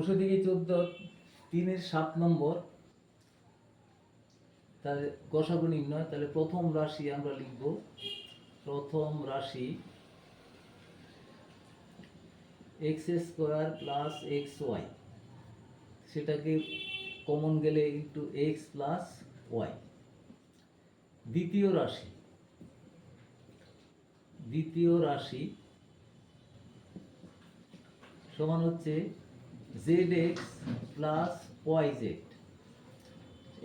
দিকে চোদ্দ, তিনের সাত নম্বর। তাহলে গসাগু নির্ণয় তাহলে প্রথম রাশি আমরা লিখব। প্রথম রাশি x square plus x y. সেটাকে কমন গেলে ইন্টু এক্স প্লাস ওয়াই। দ্বিতীয় রাশি। দ্বিতীয় রাশি সমান হচ্ছে z x plus y z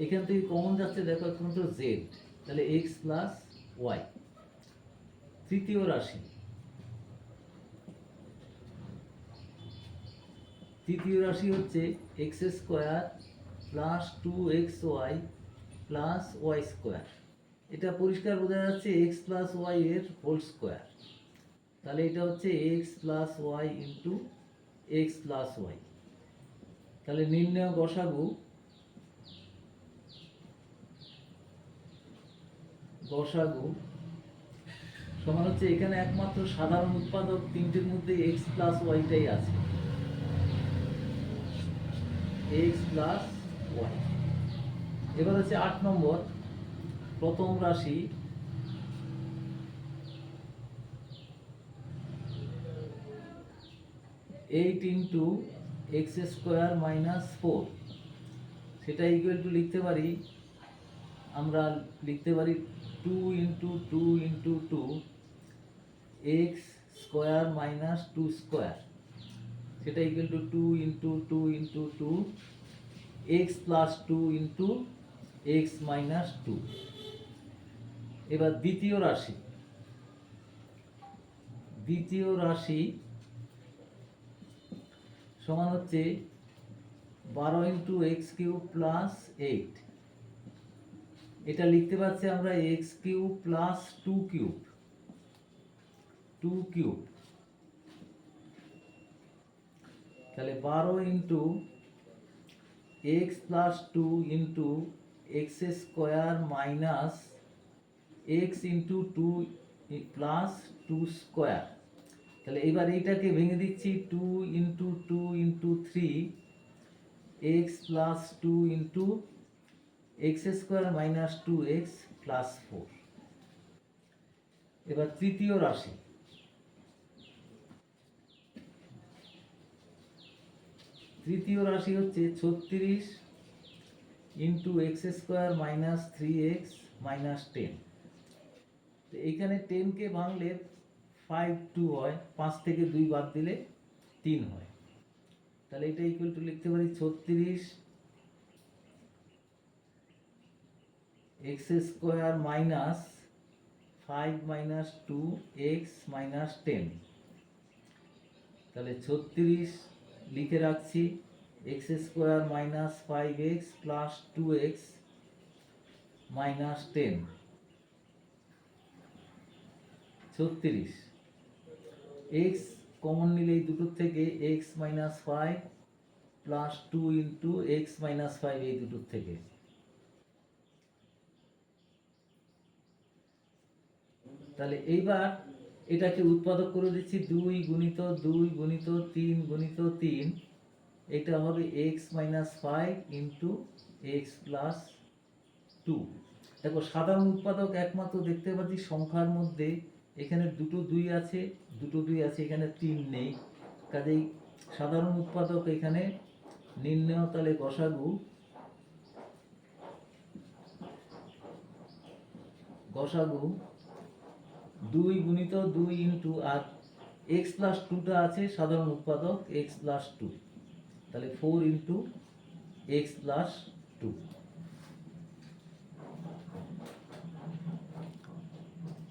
এখান থেকে কমন যাচ্ছে, দেখো একমাত্র জেড তাহলে এক্স প্লাস ওয়াই তৃতীয় রাশি। তৃতীয় রাশি হচ্ছে x square plus two x y plus y square এটা পরিষ্কার বোঝা যাচ্ছে এক্স প্লাস ওয়াই এর হোল স্কোয়ার তাহলে এটা হচ্ছে x plus y into x plus y তাহলে নির্ণয় গসাগু গসাগু সমান হচ্ছে এখানে একমাত্র সাধারণ উৎপাদক, তিনটির মধ্যে এক্স প্লাস ওয়াইটাই আছে। এক্স প্লাস ওয়াই এবার হচ্ছে আট নম্বর, প্রথম রাশি। Eight into x square minus four সেটা ইকুয়াল টু লিখতে পারি, আমরা লিখতে পারি two into two into two x square minus two square সেটা equal to two into two into two x plus two into x minus two এবার দ্বিতীয় রাশি। দ্বিতীয় রাশি সমান হচ্ছে বারো into x cube plus eight এটা লিখতে পারছি আমরা x cube plus two cube two cube তাহলে বারো into x plus two into x square minus x into two plus two square তাহলে এবার এইটাকে ভেঙে দিচ্ছি two into two into three x plus two into x square minus two x plus four এবার তৃতীয় রাশি। তৃতীয় রাশি হচ্ছে ছত্রিশ into x square minus three x minus ten তো এইখানে টেনকে ভাঙলে ফাইভ টু হয়, পাঁচ থেকে দুই বাদ দিলে তিন হয়। তাহলে এটা ইকুয়াল টু লিখতে পারি ছত্রিশ x square minus five minus two x minus ten তাহলে ছত্রিশ লিখে রাখছি x square minus five x plus two x minus ten ছত্রিশ। এক্স কমন নিলে এই দুটোর থেকে x minus five plus two into x minus five এই দুটোর থেকে। তাহলে এইবার এটাকে উৎপাদক করে দিচ্ছি দুই গুণিত দুই গুণিত তিন গুণিত তিন। এটা হবে x minus five into x plus two দেখো সাধারণ উৎপাদক একমাত্র দেখতে পাচ্ছি, সংখ্যার মধ্যে এখানে দুটো দুই আছে, দুটো দুই আছে, এখানে তিন নেই। কাজেই সাধারণ উৎপাদক এখানে নির্ণয় তালে গসাগু। গসাগু দুই গুণিত দুই ইন্টু আর এক্স প্লাস টুটা আছে সাধারণ উৎপাদক এক্স প্লাস টু তাহলে four into x plus two